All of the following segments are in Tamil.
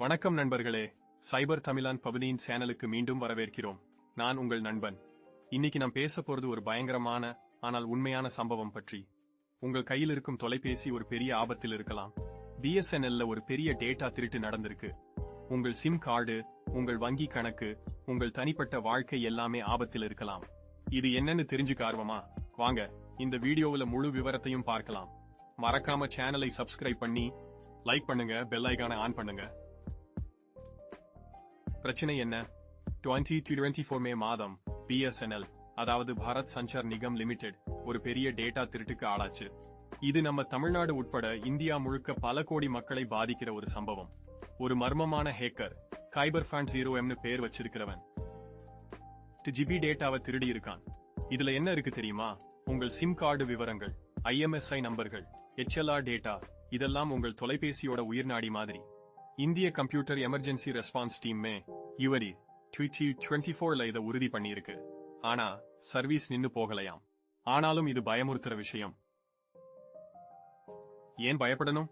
வணக்கம் நண்பர்களே. சைபர் தமிழான் பவனியின் சேனலுக்கு மீண்டும் வரவேற்கிறோம். நான் உங்கள் நண்பன். இன்னைக்கு நாம் பேச போறது ஒரு பயங்கரமான ஆனால் உண்மையான சம்பவம் பற்றி. உங்கள் கையில் இருக்கும் தொலைபேசி ஒரு பெரிய ஆபத்தில் இருக்கலாம். பிஎஸ்என்எல்ல ஒரு பெரிய டேட்டா திருட்டு நடந்திருக்கு. உங்கள் சிம் கார்டு உங்கள் வங்கி கணக்கு உங்கள் தனிப்பட்ட வாழ்க்கை எல்லாமே ஆபத்தில் இருக்கலாம். இது என்னன்னு தெரிஞ்சுக்க ஆர்வமா? வாங்க இந்த வீடியோவுல முழு விவரத்தையும் பார்க்கலாம். மறக்காம சேனலை சப்ஸ்கிரைப் பண்ணி லைக் பண்ணுங்க பெல் ஐகானை ஆன் பண்ணுங்க. பிரச்சனை என்ன? டுவெண்ட்டி டுவெண்ட்டி ஃபோர் மே மாதம் பிஎஸ்என்எல் அதாவது பாரத் சஞ்சார் நிகம் லிமிடெட் ஒரு பெரிய டேட்டா திருட்டுக்கு ஆளாச்சு. இது நம்ம தமிழ்நாடு உட்பட இந்தியா முழுக்க பல கோடி மக்களை பாதிக்கிற ஒரு சம்பவம். ஒரு மர்மமான ஹேக்கர் கைபர் ஃபேன் ஜீரோ எம்னு பேர் வச்சிருக்கிறவன். ஜிபி டேட்டாவை திருடி இருக்கான் இதுல என்ன இருக்கு தெரியுமா? உங்கள் சிம் கார்டு விவரங்கள் ஐஎம்எஸ்ஐ நம்பர்கள் எச்எல்ஆர் டேட்டா இதெல்லாம் உங்கள் தொலைபேசியோட உயிர்நாடி மாதிரி. இந்திய கம்ப்யூட்டர் எமர்ஜென்சி ரெஸ்பான்ஸ் டீம்மே யுவடி ட்விட்டி டுவெண்ட்டி ஃபோர்ல இதை உறுதி பண்ணியிருக்கு. ஆனா சர்வீஸ் நின்னு போகலையாம். ஆனாலும் இது பயமுறுத்துற விஷயம். ஏன் பயப்படணும்?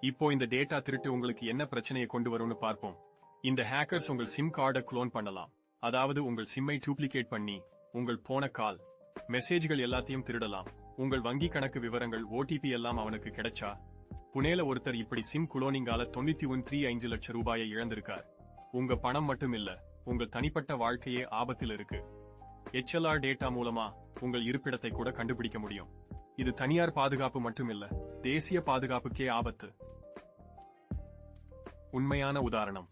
இப்போ இந்த டேட்டா திருட்டு உங்களுக்கு என்ன பிரச்சனையை கொண்டு வரும்னு பார்ப்போம். இந்த ஹேக்கர்ஸ் உங்கள் சிம் கார்டை குளோன் பண்ணலாம். அதாவது உங்கள் சிம்மை டூப்ளிகேட் பண்ணி உங்கள் போன கால் மெசேஜ்கள் எல்லாத்தையும் திருடலாம். உங்கள் வங்கி கணக்கு விவரங்கள் ஓடிபி எல்லாம் அவனுக்கு கிடைச்சா புனேல ஒருத்தர் இப்படி சிம் குளோனிங்கால தொண்ணூத்தி ஒன் த்ரீ ஐந்து லட்சம் ரூபாயை இழந்திருக்கார். உங்க பணம் மட்டும் இல்ல உங்கள் தனிப்பட்ட வாழ்க்கையே ஆபத்தில் இருக்கு. எச்எல்ஆர் டேட்டா மூலமா உங்கள் இருப்பிடத்தை கூட கண்டுபிடிக்க முடியும். இது தனியார் பாதுகாப்பு மட்டும் இல்ல தேசிய பாதுகாப்புக்கே ஆபத்து. உண்மையான உதாரணம்.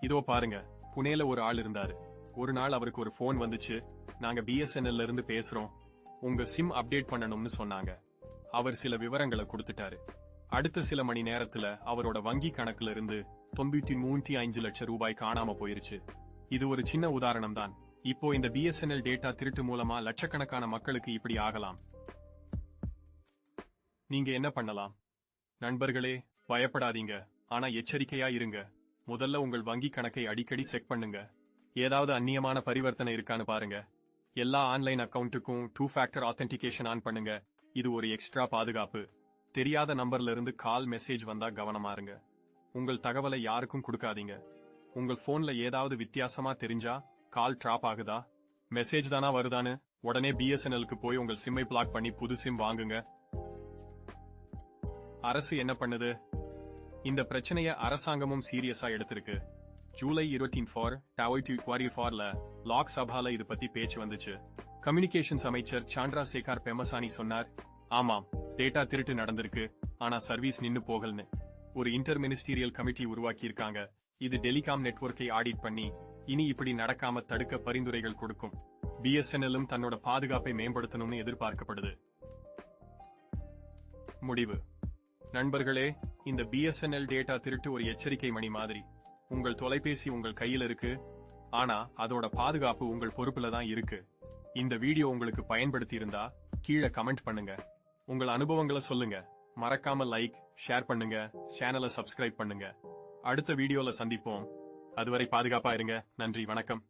இதோ பாருங்க புனேல ஒரு ஆள் இருந்தாரு. ஒரு நாள் அவருக்கு ஒரு போன் வந்துச்சு. நாங்க பிஎஸ்என்எல்ல இருந்து பேசுறோம். உங்க சிம் அப்டேட் பண்ணணும்னு சொன்னாங்க. அவர் சில விவரங்களை கொடுத்துட்டாரு. அடுத்த சில மணி நேரத்துல அவரோட வங்கி கணக்குல இருந்து தொண்ணூத்தி மூன்று அஞ்சு லட்சம் ரூபாய் காணாம போயிருச்சு. இது ஒரு சின்ன உதாரணம் தான் இப்போ இந்த பிஎஸ்என்எல் டேட்டா திருட்டு மூலமா லட்சக்கணக்கான மக்களுக்கு இப்படி ஆகலாம். நீங்க என்ன பண்ணலாம்? நண்பர்களே பயப்படாதீங்க. ஆனா எச்சரிக்கையா இருங்க. முதல்ல உங்கள் வங்கி கணக்கை அடிக்கடி செக் பண்ணுங்க. ஏதாவது அந்நியமான பரிவர்த்தனை இருக்கான்னு பாருங்க. எல்லா ஆன்லைன் அக்கவுண்ட்டுக்கும் டூ ஃபேக்டர் ஆத்தென்டிகேஷன் ஆன் பண்ணுங்க. இது ஒரு எக்ஸ்ட்ரா பாதுகாப்பு. தெரியாத நம்பர்ல இருந்து கால் மெசேஜ் வந்தா கவனமா இருங்க. உங்கள் தகவலை யாருக்கும் கொடுக்காதீங்க. உங்கள் போன்ல ஏதாவது வித்தியாசமா தெரிஞ்சா கால் டிராப் ஆகுதா? மெசேஜ் தானா வருதான்னு உடனே பிஎஸ்என்எலுக்கு போய் உங்கள் சிம்மை பிளாக் பண்ணி புது சிம் வாங்குங்க. அரசு என்ன பண்ணுது? இந்த பிரச்சனைய அரசாங்கமும் சீரியஸா எடுத்திருக்கு. ஜூலை இருபத்தி ஃபார் டவர் ஃபார்ல லாக் சபால இது பத்தி பேச்சு வந்துச்சு. கம்யூனிகேஷன்ஸ் அமைச்சர் சாண்ட்ரா சேகார் பெமசானி சொன்னார் ஆமாம் டேட்டா திருட்டு நடந்திருக்கு. ஆனா சர்வீஸ் நின்னு போகல்னு. ஒரு இன்டர் மினிஸ்டீரியல் கமிட்டி உருவாக்கி இருக்காங்க இது டெலிகாம் நெட்வொர்க்கை ஆடிட் பண்ணி இனி இப்படி நடக்காம தடுக்க பரிந்துரைகள் கொடுக்கும். பிஎஸ்என்எல்லும் தன்னோட பாதுகாப்பை மேம்படுத்தணும்னு எதிர்பார்க்கப்படுது. முடிவு. நண்பர்களே இந்த பிஎஸ்என்எல் டேட்டா திருட்டு ஒரு எச்சரிக்கை மணி மாதிரி. உங்கள் தொலைபேசி உங்கள் கையில் இருக்கு. ஆனா அதோட பாதுகாப்பு உங்கள் பொறுப்புல தான் இருக்கு. இந்த வீடியோ உங்களுக்கு பயன்படுத்தி இருந்தா கீழே கமெண்ட் பண்ணுங்க. உங்கள் அனுபவங்களை சொல்லுங்க. மறக்காம லைக் ஷேர் பண்ணுங்க. சேனலை சப்ஸ்கிரைப் பண்ணுங்க. அடுத்த வீடியோல சந்திப்போம். அதுவரை பாதுகாப்பா இருங்க. நன்றி வணக்கம்.